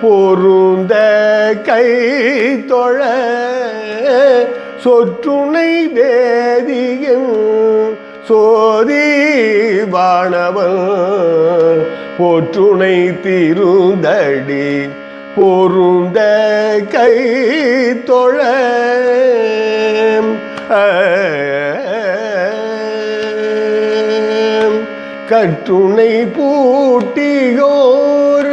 பொருந்த கை தொழ சொற்றுணை வேதியும் சோதி வாணவன் போற்றுணை திருந்தடி பொருந்த கை தொழ கற்றுணை பூட்டியோர்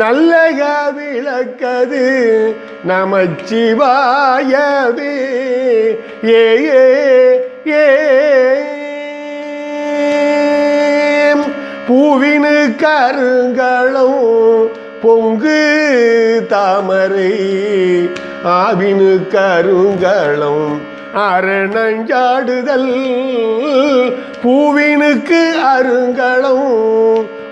நல்லக விளக்கது நமச்சிவாயவே. ஏ ஏ பூவினு கருங்களும் பொங்கு தாமரை ஆவினு கருங்களும் அரணஞ்சாடுதல். பூவினுக்கு அருங்களும்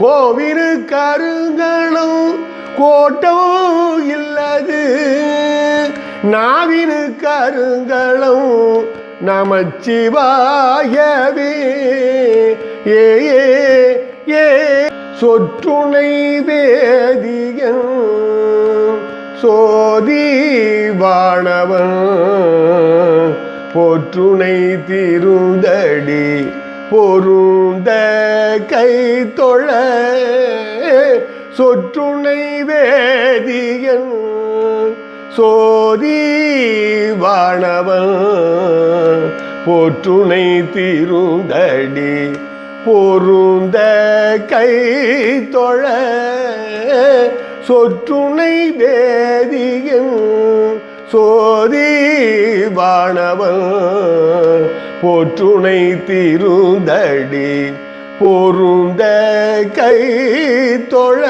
கோவிரு கருங்கணம் கோட்டோ இல்லது. நாவினு கருங்களும் நமச்சிவாயவே. ஏ ஏ சொற்றுணை வேதியன் சோதி வாணவன் போற்றுணை திருதடி பொருந்த கை தொழ சொற்றுணை வேதியன் சோதி வாணவன் போற்றுணை திருந்தடி பொருந்த கை தொழ சொற்றுணை வேதியன் சோதி வாணவன் போற்றுணை தீருந்தடி பொருந்த கை தொழ.